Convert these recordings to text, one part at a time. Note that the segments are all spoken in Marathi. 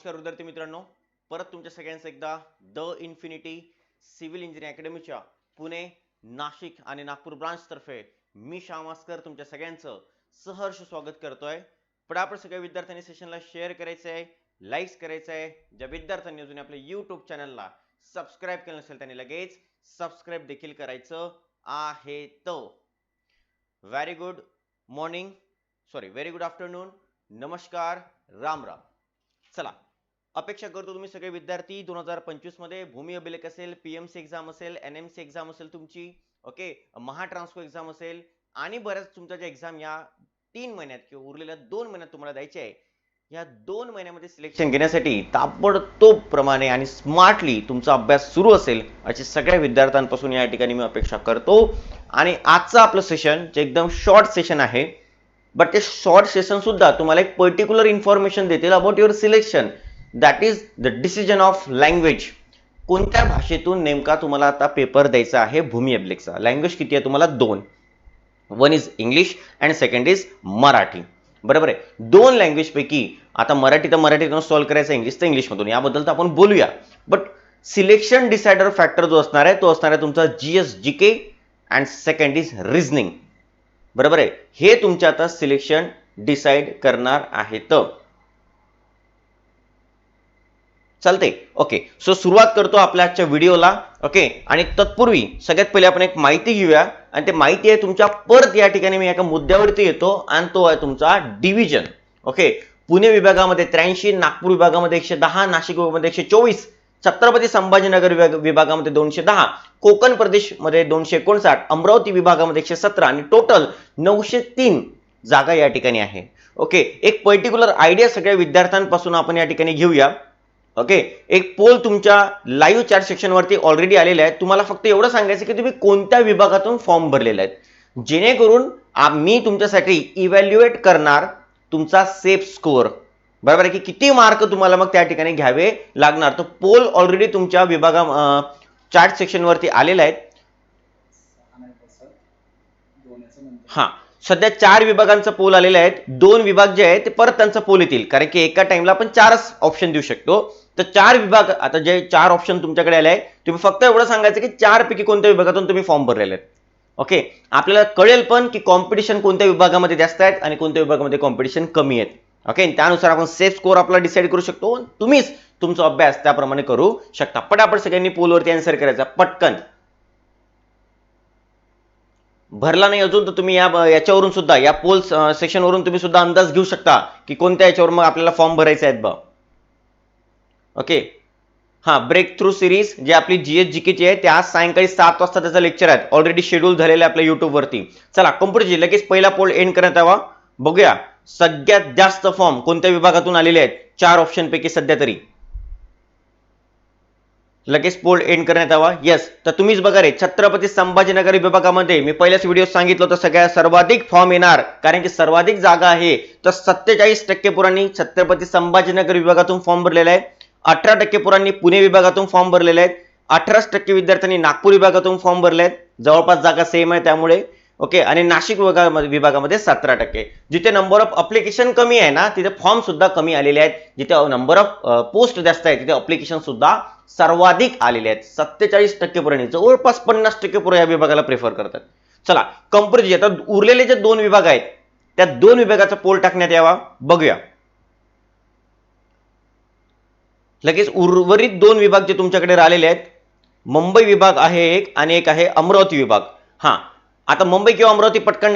नमस्कार विद्यार्थी मित्रांनो. परत तुमच्या सगळ्यांचं एकदा द इन्फिनिटी सिव्हिल इंजिनिअरिंग अकॅडमीच्या पुणे नाशिक आणि नागपूर ब्रांच तर्फे मी श्यामास्कर तुमच्या सगळ्यांचं सहर्ष स्वागत करतोय. पडापड सगळ्या विद्यार्थ्यांनी सेशनला शेअर करायचं आहे लाईक्स करायचं आहे ज्या विद्यार्थ्यांनी अजून आपल्या यूट्यूब चॅनलला सबस्क्राईब केलं नसेल त्यांनी लगेच सबस्क्राईब देखील करायचं आहे तो. Very good morning sorry very good afternoon नमस्कार. राम राम. चला. अपेक्षा करतो तुम्ही सगळे विद्यार्थी दोन हजार पंचवीसमध्ये भूमी अभिलेख असेल पीएमसी एक्झाम असेल एन एम सी एक्झाम असेल तुमची ओके महाट्रान्सफर एक्झाम असेल आणि बऱ्याच तुमच्या ज्या एक्झाम या तीन महिन्यात किंवा उरलेल्या दोन महिन्यात तुम्हाला द्यायचे आहे या दोन महिन्यामध्ये सिलेक्शन घेण्यासाठी ताबडतोब प्रमाणे आणि स्मार्टली तुमचा अभ्यास सुरू असेल अशी सगळ्या विद्यार्थ्यांपासून या ठिकाणी मी अपेक्षा करतो. आणि आजचं आपलं सेशन जे एकदम शॉर्ट सेशन आहे बट ते शॉर्ट सेशन सुद्धा तुम्हाला एक पर्टिक्युलर इन्फॉर्मेशन देतील about your selection that is the decision of language कोणत्या भाषेतून नेमका तुम्हाला आता पेपर द्यायचा आहे भूमी अभिलेखचा? लँग्वेज किती आहे तुम्हाला? दोन. One is English and second is Marathi. बरोबर आहे? दोन लँग्वेजपैकी आता मराठी तर मराठीतून सॉल्व्ह करायचं इंग्लिश तर इंग्लिशमधून याबद्दल तर आपण बोलूया. बट सिलेक्शन डिसायडर फॅक्टर जो असणार आहे तो असणार आहे तुमचा G S G K and second is reasoning बरोबर आहे? हे तुमच्या आता सिलेक्शन डिसाईड करणार आहेत. चालते ओके सो सुरुवात करतो आपल्या आजच्या व्हिडिओला. ओके आणि तत्पूर्वी सगळ्यात पहिले आपण एक माहिती घेऊया. आणि ते माहिती आहे तुमच्या परत या ठिकाणी मी एका मुद्द्यावरती येतो. आणि तो आहे तुमचा डिव्हिजन ओके पुणे विभागामध्ये त्र्याऐंशी नागपूर विभागामध्ये एकशे दहा नाशिक विभागामध्ये एकशे चोवीस छत्रपती संभाजीनगर विभाग विभागामध्ये दोनशे दहा कोकण प्रदेशमध्ये दोनशे एकोणसाठ अमरावती विभागामध्ये एकशे सतरा आणि टोटल नऊशे तीन जागा या ठिकाणी आहे. ओके एक पर्टिक्युलर आयडिया सगळ्या विद्यार्थ्यांपासून आपण या ठिकाणी घेऊया. ओके एक पोल तुमच्या लाईव्ह चॅट सेक्शनवरती ऑलरेडी आलेला आहे तुम्हाला फक्त एवढं सांगायचं की तुम्ही कोणत्या विभागातून फॉर्म भरलेला आहे जेणेकरून मी तुमच्यासाठी इव्हॅल्युएट करणार तुमचा सेफ स्कोअर बरोबर आहे की किती मार्क तुम्हाला मग त्या ठिकाणी घ्यावे लागणार? तो पोल ऑलरेडी तुमच्या विभागा चार्ट सेक्शनवरती आलेला आहे हा. सध्या चार विभागांचा पोल आलेला आहेत. दोन विभाग जे आहेत ते परत त्यांचा पोल येतील. कारण की एका टाइमला आपण चारच ऑप्शन देऊ शकतो. तर चार विभाग आता जे चार ऑप्शन तुमच्याकडे आले आहेत तुम्ही फक्त एवढं सांगायचं की चार पैकी कोणत्या विभागातून तुम्ही फॉर्म भरलेले आहेत. ओके आपल्याला कळेल पण की कॉम्पिटिशन कोणत्या विभागामध्ये जास्त आहेत आणि कोणत्या विभागामध्ये कॉम्पिटिशन कमी आहेत. ओके त्यानुसार आपण सेफ स्कोअर आपला डिसाईड करू शकतो. तुम्हीच तुमचा अभ्यास त्याप्रमाणे करू शकता. पटापट सगळ्यांनी पोलवरती आन्सर करायचा. पटकन. भरला नाही अजून तर तुम्ही या याच्यावरून सुद्धा या पोल सेक्शनवरून तुम्ही सुद्धा अंदाज घेऊ शकता की कोणत्या याच्यावर मग आपल्याला फॉर्म भरायचे आहेत बा. ओके हां ब्रेक थ्रू सिरीज जे आपली जीएस जीकेची आहे ते आज सायंकाळी सात वाजता त्याचा लेक्चर आहे ऑलरेडी शेड्यूल झालेलं आहे आपल्या युट्यूबवरती चला कम्प्युटरची लगेच पहिला पोल एंड करण्यात यावा. बघूया सगळ्यात जास्त फॉर्म कोणत्या विभागातून आलेले आहेत? चार ऑप्शनपैकी सध्या तरी. लगेच पोल एंड करण्यात यावा येस तर तुम्हीच बघा रे छत्रपती संभाजीनगर विभागामध्ये मी पहिल्याच व्हिडिओ सांगितलं होतं सगळ्या सर्वाधिक फॉर्म येणार. कारण की सर्वाधिक जागा आहे. तर सत्तेचाळीस टक्के पुरांनी छत्रपती संभाजीनगर विभागातून फॉर्म भरलेला आहे. अठरा टक्के पुरांनी पुणे विभागातून फॉर्म भरलेले आहेत अठराच टक्के विद्यार्थ्यांनी नागपूर विभागातून फॉर्म भरले आहेत जवळपास जागा सेम आहे त्यामुळे ओके आणि नाशिक विभागामध्ये विभागामध्ये सतरा टक्के. जिथे नंबर ऑफ अप्लिकेशन कमी आहे ना तिथे फॉर्म सुद्धा कमी आलेले आहेत. जिथे नंबर ऑफ पोस्ट जास्त आहे तिथे अप्लिकेशन सुद्धा सर्वाधिक आलेले आहेत. सत्तेचाळीस टक्के जवळपास पन्नास टक्के पुरे या विभागाला प्रेफर करतात. चला कंपनी आता उरलेले जे दोन विभाग आहेत त्या दोन विभागाचा पोल टाकण्यात यावा. बघूया. लगेच उर्वरित दोन विभाग जे तुमच्याकडे राहिलेले आहेत मुंबई विभाग आहे एक आणि एक आहे अमरावती विभाग. हा. आता मुंबई किंवा अमरावती पटकन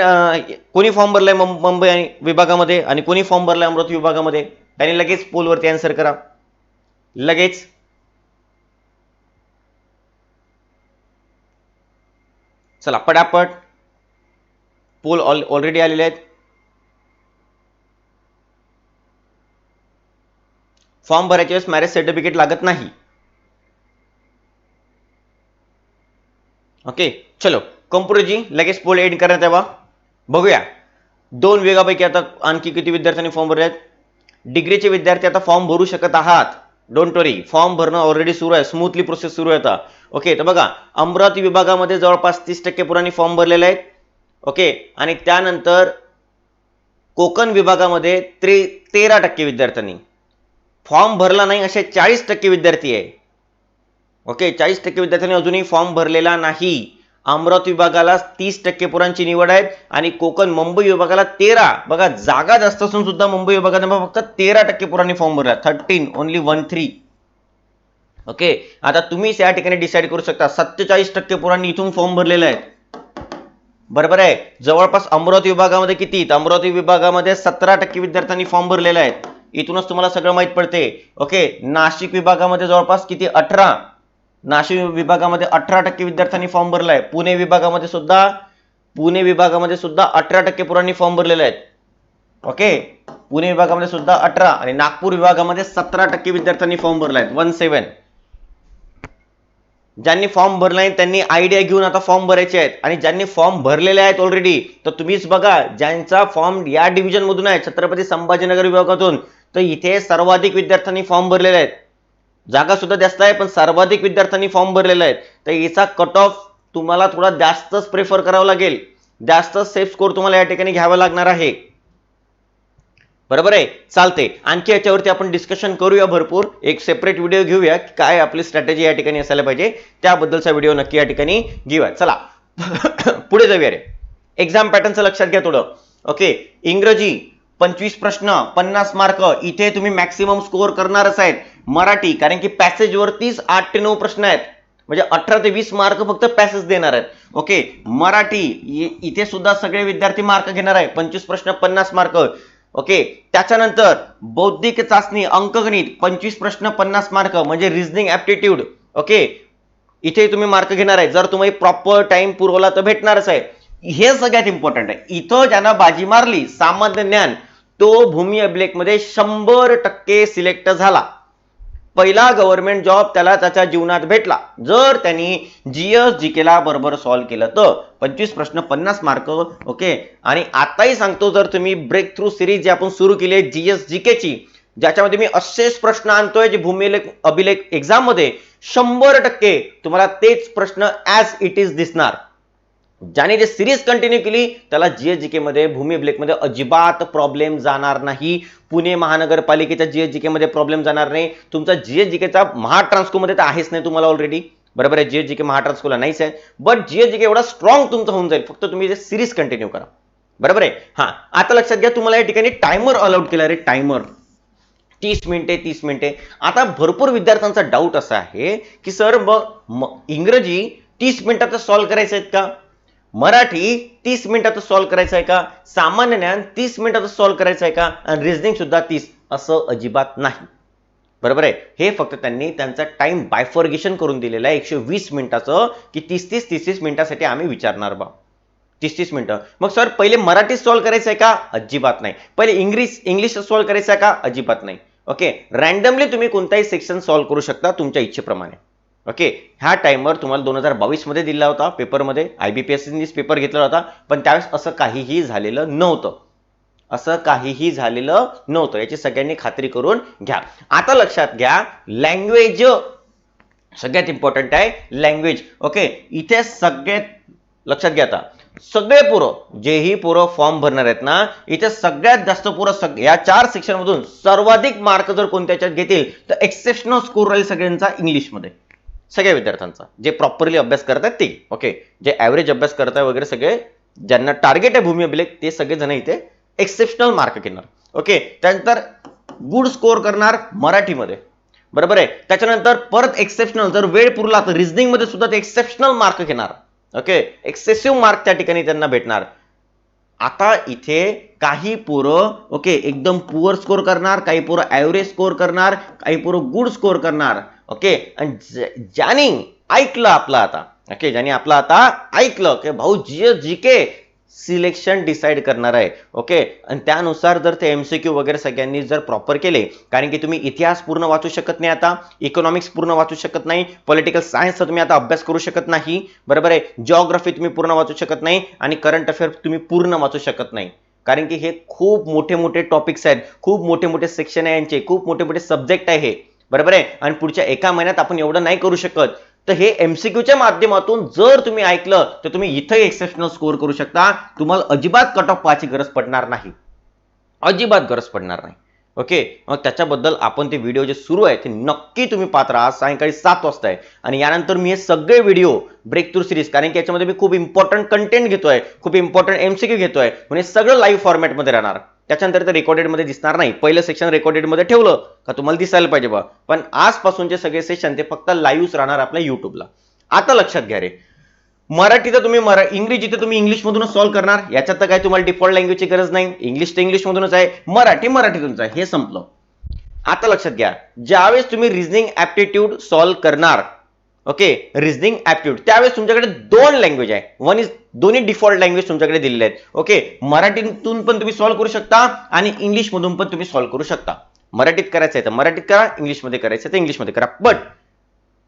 कोणी फॉर्म भरलाय मुंबई आणि विभागामध्ये? आणि कोणी फॉर्म भरलाय अमरावती विभागामध्ये? त्यांनी लगेच पोलवरती आन्सर करा. लगेच. चला पटापट. पोल ऑल ऑलरेडी आलेले आहेत. फॉर्म भरायच्या वेळेस मॅरेज सर्टिफिकेट लागत नाही. ओके चलो. कम्प्युटरजी लगेच पोल एड करण्यात यावा बघूया. दोन वेगापैकी आता आणखी किती विद्यार्थ्यांनी फॉर्म भरले आहेत? डिग्रीचे विद्यार्थी आता फॉर्म भरू शकत आहात. डोंट वरी फॉर्म भरणं ऑलरेडी सुरू आहे. स्मूथली प्रोसेस सुरू आहे आता. ओके तर बघा अमरावती विभागामध्ये जवळपास तीस टक्के पुराणी फॉर्म भरलेले आहेत. ओके आणि त्यानंतर कोकण विभागामध्ये त्रे तेरा टक्के विद्यार्थ्यांनी. फॉर्म भरला नाही असे चाळीस टक्के विद्यार्थी आहे. ओके चाळीस टक्के विद्यार्थ्यांनी अजूनही फॉर्म भरलेला नाही. अमरावती विभागाला तीस टक्के पोरांची निवड आहे आणि कोकण मुंबई विभागाला तेरा. बघा जागा जास्त असून सुद्धा मुंबई विभागाने फक्त तेरा टक्के पोरांनी फॉर्म भरला. Thirteen only one three okay आता तुम्हीच या ठिकाणी डिसाईड करू शकता. सत्तेचाळीस टक्के पोरांनी इथून फॉर्म भरलेले आहेत. बरोबर आहे? जवळपास अमरावती विभागामध्ये किती? तर अमरावती विभागामध्ये सतरा टक्के विद्यार्थ्यांनी फॉर्म भरलेले आहेत. इथूनच तुम्हाला सगळं माहीत पडते. ओके नाशिक विभागामध्ये जवळपास किती? अठरा. नाशिक विभागामध्ये अठरा टक्के विद्यार्थ्यांनी फॉर्म भरला आहे पुणे विभागामध्ये सुद्धा पुणे विभागामध्ये सुद्धा अठरा टक्के पुरांनी फॉर्म भरलेले आहेत. ओके पुणे विभागामध्ये सुद्धा अठरा आणि नागपूर विभागामध्ये सतरा टक्के विद्यार्थ्यांनी फॉर्म भरलाय. वन सेवन ज्यांनी फॉर्म भरला आहे त्यांनी आयडिया घेऊन आता फॉर्म भरायचे आहेत. आणि ज्यांनी फॉर्म भरलेले आहेत ऑलरेडी तर तुम्हीच बघा ज्यांचा फॉर्म या डिव्हिजनमधून आहे छत्रपती संभाजीनगर विभागातून तर इथे सर्वाधिक विद्यार्थ्यांनी फॉर्म भरलेले आहेत. जागा सुद्धा जास्त आहे पण सर्वाधिक विद्यार्थ्यांनी फॉर्म भरलेला आहे तर याचा कट ऑफ तुम्हाला थोडा जास्तच प्रेफर करावा लागेल. जास्त सेफ स्कोर तुम्हाला या ठिकाणी घ्यावा लागणार आहे. बरोबर आहे? चालते आणखी याच्यावरती आपण डिस्कशन करूया भरपूर. एक सेपरेट व्हिडिओ घेऊया की काय आपली स्ट्रॅटेजी या ठिकाणी असायला पाहिजे. त्याबद्दलचा व्हिडिओ नक्की या ठिकाणी घेऊया. चला. पुढे जाऊया रे. एक्झाम पॅटर्नचं लक्षात घ्या थोडं. ओके इंग्रजी पंचवीस प्रश्न पन्नास मार्क इथे तुम्ही मॅक्सिमम स्कोअर करणारच आहेत. मराठी कारण की पॅसेजवरतीच आठ ते नऊ प्रश्न आहेत. म्हणजे अठरा ते वीस मार्क फक्त पॅसेज देणार आहेत. ओके मराठी इथे सुद्धा सगळे विद्यार्थी मार्क घेणार आहे. पंचवीस प्रश्न पन्नास मार्क ओके त्याच्यानंतर बौद्धिक चाचणी अंकगणित पंचवीस प्रश्न पन्नास मार्क म्हणजे रिझनिंग ॲप्टिट्यूड ओके इथे तुम्ही मार्क घेणार आहे. जर तुम्ही प्रॉपर टाइम पुरवला तर भेटणारच आहे. हे सगळ्यात इम्पॉर्टंट आहे. इथं ज्यांना बाजी मारली सामान्य ज्ञान तो भूमी अभिलेखमध्ये शंभर टक्के सिलेक्ट झाला. पहिला गव्हर्नमेंट जॉब त्याला त्याच्या जीवनात भेटला. जर त्यांनी जीएस जीकेला बरोबर सॉल्व्ह केलं तर पंचवीस प्रश्न पन्नास मार्क ओके आणि आताही सांगतो जर तुम्ही ब्रेक थ्रू सिरीज जी आपण सुरू केली आहे जी केची ज्याच्यामध्ये मी असेच प्रश्न आणतोय जे भूमिलेख अभिलेख- अभिलेख एक्झाममध्ये शंभर टक्के तुम्हाला तेच प्रश्न ऍज इट इज दिसणार. ज्याने जे सिरीज कंटिन्यू केली त्याला जीएसजीके मध्ये भूमी ब्लेकमध्ये मध्ये अजिबात प्रॉब्लेम जाणार नाही. पुणे महानगरपालिकेच्या जीएसजीके मध्ये प्रॉब्लेम जाणार नाही. तुमचा जीएस जीकेचा महाट्रान्सको मध्ये तर आहेच नाही तुम्हाला ऑलरेडी बरोबर आहे जीएसजीके महाट्रान्सकोला नाहीच आहे. बट जीएसजीके एवढा स्ट्रॉंग तुमचं होऊन जाईल. फक्त तुम्ही जे सिरीज कंटिन्यू करा. बरोबर आहे? हा आता लक्षात घ्या तुम्हाला या ठिकाणी टायमर अलाउड केला. रे टायमर तीस मिनिटे तीस मिनिटे. आता भरपूर विद्यार्थ्यांचा डाऊट असा आहे की सर मग इंग्रजी तीस मिनिटात सॉल्व्ह करायचं आहेत का? मराठी तीस मिनिटात सॉल्व्ह करायचं आहे का? सामान्य ज्ञान तीस मिनिटात सॉल्व्ह करायचं आहे का? आणि रिझनिंग सुद्धा तीस. असं अजिबात नाही. बरोबर आहे? हे फक्त त्यांनी त्यांचा टाइम बायफॉर्गेशन करून दिलेलं आहे. एकशे वीस मिनिटाचं की तीस तीस तीस तीस मिनिटासाठी आम्ही विचारणार बा. तीस तीस मिनिटं. मग सर पहिले मराठी सॉल्व्ह करायचं आहे का? अजिबात नाही. पहिले इंग्लिश इंग्लिश सॉल्व्ह करायचं आहे का? अजिबात नाही. ओके? रॅन्डमली तुम्ही कोणताही सेक्शन सॉल्व्ह करू शकता तुमच्या इच्छेप्रमाणे. ओके हा टाइमवर तुम्हाला दोन हजार बावीसमध्ये दिला होता पेपरमध्ये आयबीपीएससीनीच पेपर घेतला होता पण त्यावेळेस असं काहीही झालेलं नव्हतं. असं काहीही झालेलं नव्हतं. याची सगळ्यांनी खात्री करून घ्या. आता लक्षात घ्या लँग्वेज सगळ्यात इम्पॉर्टंट आहे लँग्वेज ओके इथे सगळ्यात लक्षात घ्या आता. सगळे पोरं जेही पोरं फॉर्म भरणार आहेत ना इथे सगळ्यात जास्त पोरं सग या चार सेक्शनमधून सर्वाधिक मार्क जर कोणत्याच्यात घेतील तर एक्सेप्शनल स्कोर राहील सगळ्यांचा इंग्लिशमध्ये सगळ्या विद्यार्थ्यांचा. जे प्रॉपरली अभ्यास करतात ते. ओके जे ॲव्हरेज अभ्यास करताय वगैरे सगळे ज्यांना टार्गेट आहे भूमी अभिलेख ते सगळे जण इथे एक्सेप्शनल मार्क घेणार. ओके त्यानंतर गुड स्कोर करणार मराठीमध्ये. बरोबर आहे? त्याच्यानंतर परत एक्सेप्शनल जर वेळ पुरला तर रिझनिंगमध्ये सुद्धा ते एक्सेप्शनल मार्क घेणार. ओके एक्सेसिव्ह मार्क त्या ठिकाणी त्यांना भेटणार. आता इथे काही पोरं ओके एकदम पुअर स्कोर करणार काही पोरं ॲव्हरेज स्कोर करणार काही पोरं गुड स्कोर करणार. ओके? आणि ज्याने ऐकलं आपलं आता ओके? ज्याने आपलं आता ऐकलं की भाऊ जी जी के सिलेक्शन डिसाईड करणार आहे ओके? आणि त्यानुसार जर ते एमसीक्यू वगैरे सगळ्यांनी जर प्रॉपर केले कारण की तुम्ही इतिहास पूर्ण वाचू शकत नाही आता इकॉनॉमिक्स पूर्ण वाचू शकत नाही पॉलिटिकल सायन्सचा तुम्ही आता अभ्यास करू शकत नाही बरोबर आहे? जिओग्राफी तुम्ही पूर्ण वाचू शकत नाही आणि करंट अफेअर तुम्ही पूर्ण वाचू शकत नाही. कारण की हे खूप मोठे मोठे टॉपिक्स आहेत खूप मोठे मोठे सेक्शन आहे यांचे खूप मोठे मोठे सब्जेक्ट आहे हे. बरोबर आहे? आणि पुढच्या एका महिन्यात आपण एवढं नाही करू शकत. तर हे एमसीक्यूच्या माध्यमातून जर तुम्ही ऐकलं तर तुम्ही इथं एक्सेप्शनल स्कोअर करू शकता. तुम्हाला अजिबात कट ऑफ पाहायची गरज पडणार नाही. अजिबात गरज पडणार नाही. ओके? मग त्याच्याबद्दल आपण ते व्हिडिओ जे सुरू आहे ते नक्की तुम्ही पाहत राहा. सायंकाळी सात वाजता आहे. आणि यानंतर मी हे सगळे व्हिडिओ ब्रेक थ्रू सिरीज कारण की याच्यामध्ये मी खूप इम्पॉर्टंट कंटेंट घेतोय. खूप इम्पॉर्टंट एमसीक्यू घेतोय. म्हणजे सगळं लाईव्ह फॉर्मॅटमध्ये राहणार. त्याच्यानंतर ते रेकॉर्डेडमध्ये दिसणार नाही. पहिलं सेक्शन रेकॉर्डेडमध्ये ठेवलं का तुम्हाला दिसायला पाहिजे बा. पण आजपासूनचे सगळे सेशन ते फक्त लाईव्हच राहणार आपल्या युट्यूबला आता लक्षात घ्या रे. मराठी तर तुम्ही मरा इंग्रजी तर तुम्ही इंग्लिशमधूनच सॉल्व्ह करणार. याच्यात तर काय तुम्हाला डिफॉल्ट लँग्वेजची गरज नाही. इंग्लिश तर इंग्लिश मधूनच आहे. मराठी मराठीतूनच आहे. हे संपलं. आता लक्षात घ्या. ज्यावेळेस तुम्ही रिजनिंग ऍप्टिट्यूड सॉल्व्ह करणार ओके रिजनिंग ऍप्टिट्यूड त्यावेळेस तुमच्याकडे दोन लँग्वेज आहे. वन इज दोन्ही डिफॉल्ट लँग्वेज तुमच्याकडे दिलेले आहेत. ओके मराठीतून पण तुम्ही सॉल्व्ह करू शकता आणि इंग्लिशमधून पण तुम्ही सॉल्व्ह करू शकता. मराठीत करायचं आहे तर मराठीत करा इंग्लिशमध्ये करायचं तर इंग्लिशमध्ये करा. बट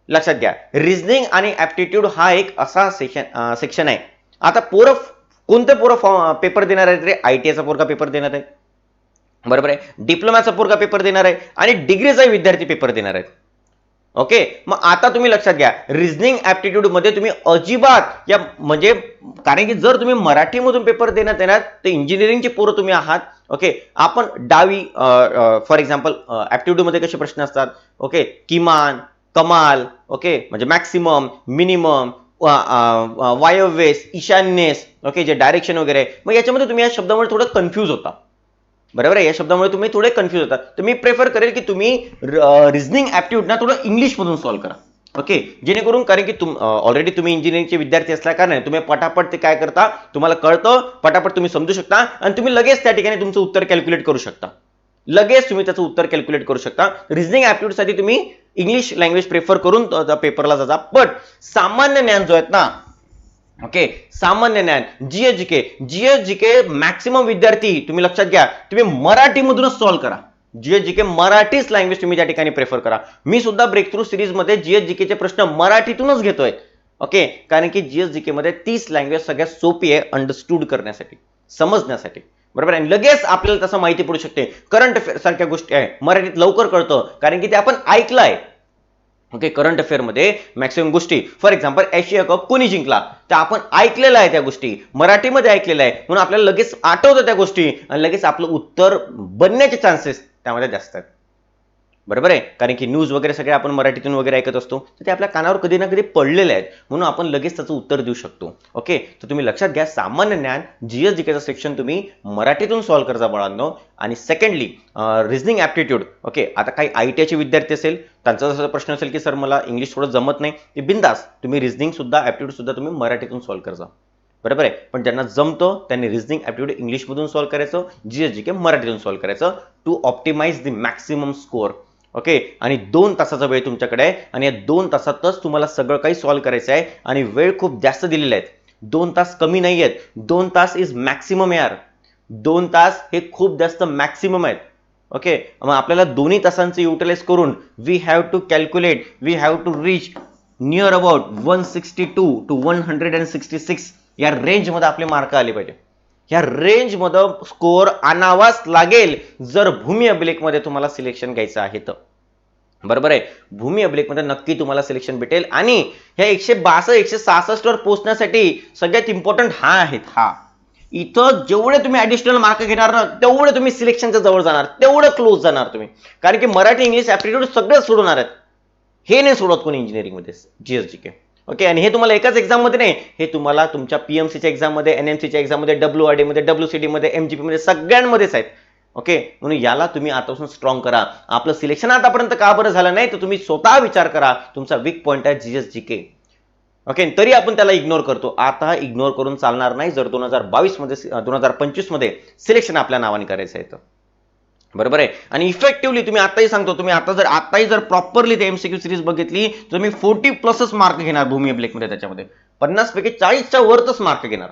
लक्षात घ्या रिजनिंग आणि ऍप्टिट्यूड हा एक असा सेक्शन सेक्शन आहे. आता पोरं कोणते पोरं पेपर देणार आहेत रे? आय टी आयचा पोरगा पेपर देणार आहे. बरोबर आहे? डिप्लोमाचा पोरगा पेपर देणार आहे. आणि डिग्रीचा विद्यार्थी पेपर देणार आहेत. ओके मग आता तुम्ही लक्षात घ्या. रिझनिंग ऍप्टिट्यूडमध्ये तुम्ही अजिबात या म्हणजे कारण की जर तुम्ही मराठीमधून पेपर देण्यात येणार तर इंजिनिअरिंगचे पोरं तुम्ही आहात. ओके आपण डावी फॉर एक्झाम्पल ऍप्टिट्यूडमध्ये कसे प्रश्न असतात? ओके किमान कमाल ओके म्हणजे मॅक्सिमम मिनिमम वायव्येस ईशान्येस ओके जे डायरेक्शन वगैरे मग याच्यामध्ये तुम्ही या शब्दामुळे थोडं कन्फ्यूज होता. बरोबर आहे? या शब्दामुळे तुम्ही थोडे कन्फ्यूज होतात तर मी प्रेफर करेल की तुम्ही रिझनिंग ऍप्टिट्यूड ना थोडं इंग्लिशमधून सॉल्व्ह करा. ओके जेणेकरून कारण की तुम ऑलरेडी तुम्ही इंजिनिअरिंगचे विद्यार्थी असल्या कारण तुम्ही पटापट ते काय करता तुम्हाला कळतं पटापट तुम्ही समजू शकता आणि तुम्ही लगेच त्या ठिकाणी तुमचं उत्तर कॅल्क्युलेट करू शकता. लगेच तुम्ही त्याचं उत्तर कॅल्क्युलेट करू शकता. रिझनिंग ऍप्टिट्यूडसाठी तुम्ही इंग्लिश लँग्वेज प्रेफर करून पेपरला जाता बट सामान्य ज्ञान जो आहेत ना ओके सामान्य ज्ञान. GS GK GS GK maximum विद्यार्थी तुम्ही लक्षात घ्या. तुम्ही मराठीमधूनच सॉल्व्ह करा. जीएस जीके मराठीच लँग्वेज तुम्ही त्या ठिकाणी प्रेफर करा. मी सुद्धा ब्रेक थ्रू सिरीजमध्ये जीएस जीकेचे प्रश्न मराठीतूनच घेतोय. ओके कारण की जीएस जीके मध्ये तीच लँग्वेज सगळ्यात सोपी आहे अंडरस्टूड करण्यासाठी समजण्यासाठी. बरोबर आहे? लगेच आपल्याला तसं माहिती पडू शकते. करंट अफेअर सारख्या गोष्टी आहे. मराठीत लवकर कळतं. कारण की ते आपण ऐकलंय. ओके करंट अफेअरमध्ये मॅक्सिमम गोष्टी. फॉर एक्झाम्पल एशिया कप कोणी जिंकला? तर आपण ऐकलेलं आहे त्या गोष्टी. मराठीमध्ये ऐकलेलं आहे. म्हणून आपल्याला लगेच आठवतं त्या गोष्टी. आणि लगेच आपलं उत्तर बनण्याचे चान्सेस त्यामध्ये जास्त आहेत. बरोबर आहे? कारण की न्यूज वगैरे सगळे आपण मराठीतून वगैरे ऐकत असतो. तर ते आपल्या कानावर कधी ना कधी पडलेले आहेत. म्हणून आपण लगेच त्याचं उत्तर देऊ शकतो. ओके तर तुम्ही लक्षात घ्या सामान्य ज्ञान जी जीएस जीकेचं सेक्शन तुम्ही मराठीतून सॉल्व्ह करता बाळांनो. आणि सेकंडली रिझनिंग ॲप्टिट्यूड ओके आता काही आय टी आयचे विद्यार्थी असेल त्यांचा जसा प्रश्न असेल की सर मला इंग्लिश थोडं जमत नाही. ते बिंदास तुम्ही रिझनिंग सुद्धा तुम्ही मराठीतून सॉल्व्ह करता बरोबर आहे? पण ज्यांना जमतं त्यांनी रिझनिंग ॲप्टिट्यूड इंग्लिशमधून सॉल्व्ह करायचं जीएस जी के मराठीतून सॉल्व्ह करायचं to optimise the maximum score okay? आणि दोन तासाचा वेळ तुमच्याकडे आहे. आणि या दोन तासातच तुम्हाला सगळं काही सॉल्व्ह करायचं आहे. आणि वेळ खूप जास्त दिलेला आहे दोन तास कमी नाही आहेत. दोन तास इज मॅक्सिमम यार. दोन तास हे खूप जास्त मॅक्सिमम आहेत. ओके? मग आपल्याला दोन्ही तासांचे युटिलाइज करून we have to calculate we have to reach near about one sixty two to one hundred and sixty six या रेंजमध्ये आपले मार्क आले पाहिजे. या रेंजमध्ये स्कोअर आणावाच लागेल जर भूमी अभिलेखमध्ये तुम्हाला सिलेक्शन घ्यायचं आहे तर. बरोबर आहे. भूमी अभिलेखमध्ये नक्की तुम्हाला सिलेक्शन भेटेल. आणि ह्या एकशे बासष्ट एकशे सहासष्ट वर पोहोचण्यासाठी सगळ्यात इम्पॉर्टंट हा आहेत. हा. इथं जेवढे तुम्ही ऍडिशनल मार्क घेणार ना तेवढे तुम्ही सिलेक्शनच्या जवळ जाणार. तेवढं क्लोज जाणार तुम्ही. कारण की मराठी इंग्लिश ॲप्टिट्यूड सगळं सोडवणार आहेत हे नाही सोडत कोणी इंजिनिअरिंगमध्ये जीएस जी के ओके आणि हे तुम्हाला एकाच एक्झाममध्ये नाही. हे तुम्हाला तुमच्या पीएमसीच्या एक्झाममध्ये एन एम सीच्या एक्झाममध्ये डब्ल्यू आरमध्ये डब्ल्यू सी मध्ये एमजीपी मध्ये सगळ्यांमध्येच आहेत. ओके? म्हणून याला तुम्ही आतापासून स्ट्रॉंग करा. आपलं सिलेक्शन आतापर्यंत का बरं झालं नाही? तर तुम्ही स्वतः विचार करा. तुमचा वीक पॉईंट आहे जीएस जी के. ओके? तरी आपण त्याला इग्नोर करतो. आता इग्नोर करून चालणार नाही. जर दोन हजार बावीसमध्ये दोन हजार पंचवीसमध्ये सिलेक्शन आपल्या नावाने करायचं आहे तर. बरोबर आहे? आणि इफेक्टिव्हली तुम्ही आताही सांगतो. तुम्ही आता जर आताही जर प्रॉपरली ते एमसीक्यू सिरीज बघितली तर तुम्ही फोर्टी प्लसच मार्क घेणार भूमी मध्ये त्याच्यामध्ये. पन्नास पैकी चाळीसच्या वरतच मार्क घेणार.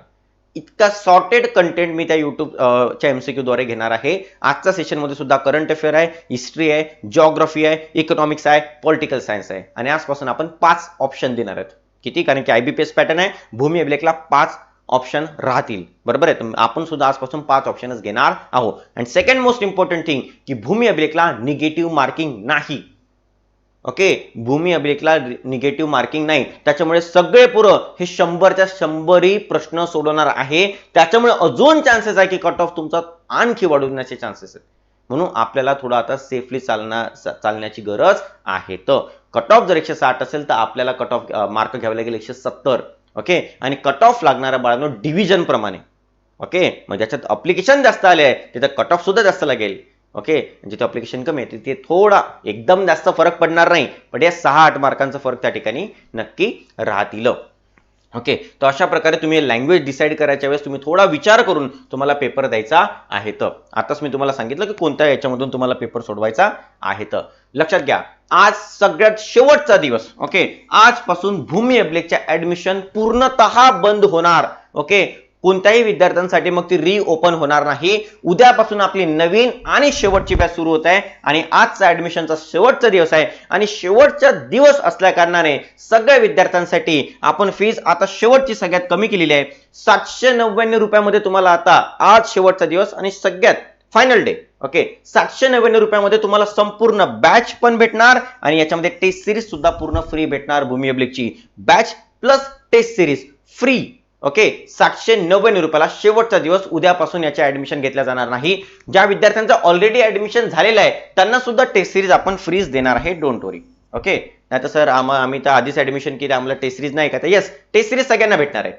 इतका सॉर्टेड कंटेंट मी त्या युट्यूबच्या सी क्यूद्वारे घेणार आहे. आजच्या सेशनमध्ये सुद्धा करंट अफेअर आहे हिस्ट्री आहे जॉग्रफी आहे इकॉनॉमिक्स आहे पॉलिटिकल सायन्स आहे. आणि आजपासून आपण पाच ऑप्शन देणार आहेत. किती? कारण की आयबीपीएस पॅटर्न आहे. भूमी अभिलेखला पाच ऑप्शन राहतील. बरोबर आहे? आपण सुद्धा आजपासून पाच ऑप्शनच घेणार आहोत. And second most important thing की भूमी अभिलेखला निगेटिव्ह मार्किंग नाही. ओके? भूमी अभिलेखला निगेटिव्ह मार्किंग नाही. त्याच्यामुळे सगळे पुरं हे शंभरच्या शंभरी प्रश्न सोडवणार आहे. त्याच्यामुळे अजून चान्सेस आहे की कट ऑफ तुमचा आणखी वाढवण्याचे चान्सेस आहेत. म्हणून आपल्याला थोडं आता सेफली चालना चालण्याची गरज आहे. तर कट ऑफ जर एकशे साठ असेल तर आपल्याला कट ऑफ मार्क घ्यावे लागेल एकशे सत्तर. ओके? आणि कट ऑफ लागणाऱ्या बाळांनो डिव्हिजन प्रमाणे. ओके? मग ज्याच्यात अप्लिकेशन जास्त आले आहे तिथं कट ऑफ सुद्धा जास्त लागेल. ओके जिथे अप्लिकेशन कमी आहे तिथे थोडा एकदम जास्त फरक पडणार नाही. पण या सहा आठ मार्कांचा फरक त्या ठिकाणी नक्की राहतील. ओके तर अशा प्रकारे तुम्ही लँग्वेज डिसाईड करायच्या वेळेस तुम्ही थोडा विचार करून तुम्हाला पेपर द्यायचा आहे तर आताच मी तुम्हाला सांगितलं की कोणत्या याच्यामधून तुम्हाला पेपर सोडवायचा आहे तर लक्षात घ्या आज सगळ्यात शेवटचा दिवस. ओके आजपासून भूमी अभिलेखच्या ऍडमिशन पूर्णतः बंद होणार. ओके कोणत्याही विद्यार्थ्यांसाठी मग ती री ओपन होणार नाही. उद्यापासून आपली नवीन आणि शेवटची बॅच सुरू होत आहे. आणि आजचा ऍडमिशनचा शेवटचा दिवस आहे. आणि शेवटचा दिवस असल्या कारणाने सगळ्या विद्यार्थ्यांसाठी आपण फीज आता शेवटची सगळ्यात कमी केलेली आहे. सातशे नव्याण्णव रुपयामध्ये तुम्हाला आता आज शेवटचा दिवस आणि सगळ्यात फायनल डे ओके सातशे नव्याण्णव रुपयामध्ये तुम्हाला संपूर्ण बॅच पण भेटणार आणि याच्यामध्ये टेस्ट सिरीज सुद्धा पूर्ण फ्री भेटणार Bhumi अब्लिकची batch plus test series free okay सातशे नव्याण्णव रुपयाला शेवटचा दिवस उद्यापासून याचे ऍडमिशन घेतल्या जाणार नाही. ज्या विद्यार्थ्यांचं ऑलरेडी ऍडमिशन झालेलं आहे त्यांना सुद्धा टेस्ट सिरीज आपण फ्रीज देणार आहे डोंट वरी ओके नाही तर सर आम्हा आम्ही तर आधीच ऍडमिशन केली आम्हाला टेस्ट सिरीज नाही का? तर येस टेस्ट सिरीज सगळ्यांना भेटणार आहे.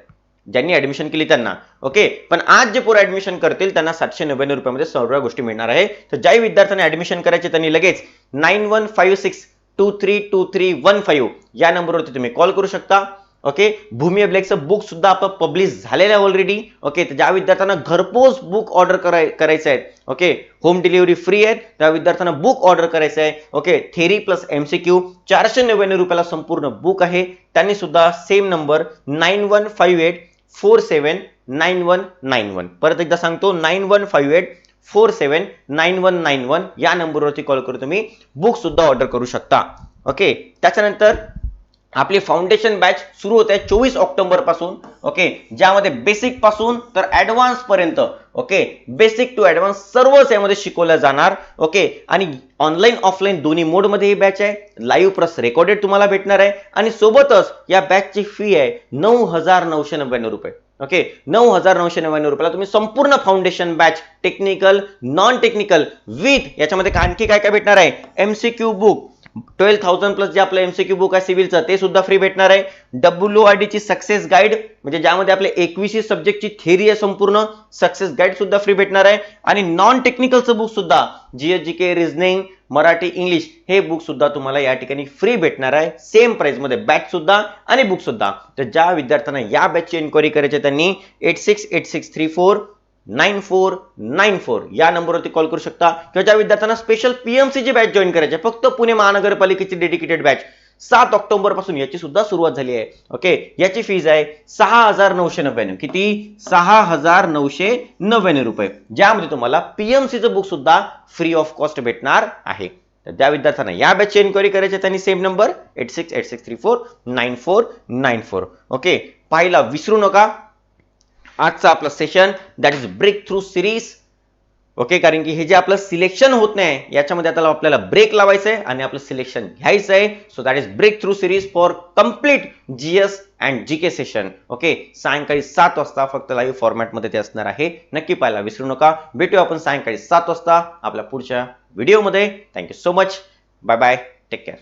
ज्यांनी ऍडमिशन केली त्यांना. ओके पण आज जे पोरं ऍडमिशन करतील त्यांना सातशे नव्याण्णव रुपयामध्ये सर्व गोष्टी मिळणार आहे. तर ज्याही विद्यार्थ्यांना ऍडमिशन करायचे त्यांनी लगेच nine one five six two three two three one five या नंबरवरती तुम्ही कॉल करू शकता. ओके? भूमी अभिलेखचं बुक सुद्धा आपण पब्लिश झालेलं आहे ऑलरेडी ओके? तर ज्या विद्यार्थ्यांना घरपोच बुक ऑर्डर कराय करायचं आहे ओके? होम डिलिव्हरी फ्री आहे त्या विद्यार्थ्यांना बुक ऑर्डर करायचं आहे ओके? थेरी प्लस एमसीक्यू चारशे नव्याण्णव रुपयाला संपूर्ण बुक आहे. त्यांनी सुद्धा same number nine one five eight four seven nine one nine one परत एकदा सांगतो nine one five eight four seven nine one nine one या नंबरवरती कॉल करून तुम्ही बुक सुद्धा ऑर्डर करू शकता. ओके? त्याच्यानंतर आपली फाउंडेशन बॅच सुरू होते चोवीस ऑक्टोबरपासून ओके ज्यामध्ये बेसिकपासून तर ऍडव्हान्स पर्यंत ओके बेसिक टू ऍडव्हान्स सर्वच यामध्ये शिकवलं जाणार ओके आणि ऑनलाईन ऑफलाईन दोन्ही मोडमध्ये ही बॅच आहे. लाईव्ह प्लस रेकॉर्डेड तुम्हाला भेटणार आहे. आणि सोबतच या बॅचची फी आहे नऊ हजार नऊशे नव्याण्णव रुपये ओके नऊ हजार नऊशे नव्याण्णव रुपयाला तुम्ही संपूर्ण foundation batch technical non technical with याच्यामध्ये आणखी काय काय भेटणार आहे? MCQ book twelve thousand plus जे आपलं एमसीक्यू बुक आहे सिव्हिलचं ते सुद्धा फ्री भेटणार आहे. डब्ल्यू आर ची सक्सेस गाईड म्हणजे ज्यामध्ये आपले एकवीसशे सब्जेक्टची थेरी आहे संपूर्ण सक्सेस गाईड सुद्धा फ्री भेटणार आहे. आणि नॉन टेक्निकलचं बुक सुद्धा GS G K reasoning Marathi English हे बुक सुद्धा तुम्हाला या ठिकाणी फ्री भेटणार आहे. सेम प्राइसमध्ये बॅच सुद्धा आणि बुक सुद्धा. तर ज्या विद्यार्थ्यांना या बॅचची एन्क्वायरी करायची आहे, त्यांनी eight six eight six three four nine four nine four या नंबरवरती कॉल करू शकता किंवा ज्या विद्यार्थ्यांना स्पेशल पीएमसी ची बॅच जॉईन करायची आहे, फक्त पुणे महानगरपालिकेची डेडिकेटेड बॅच सात ऑक्टोबरपासून याची सुद्धा सुरुवात झाली आहे ओके याची फीज आहे सहा हजार नऊशे नव्याण्णव किती सहा हजार नऊशे नव्याण्णव रुपये ज्यामध्ये तुम्हाला पीएमसीचं बुक सुद्धा फ्री ऑफ कॉस्ट भेटणार आहे तर त्या विद्यार्थ्यांना या बॅचची एन्क्वायरी करायची त्यांनी same number eight six eight six three four nine four nine four okay पाहिला विसरू नका आजचा आपलं session that is break through series okay कारण की हे जे आपलं सिलेक्शन होत नाही याच्यामध्ये आता आपल्याला ब्रेक लावायचं आहे आणि आपलं सिलेक्शन घ्यायचं आहे so that is break through series for complete GS and G K session okay सायंकाळी सात वाजता फक्त लाईव्ह फॉर्मॅटमध्ये ते असणार आहे. नक्की पाहायला विसरू नका. भेटू आपण सायंकाळी सात वाजता आपल्या पुढच्या व्हिडिओमध्ये thank you so much bye bye take care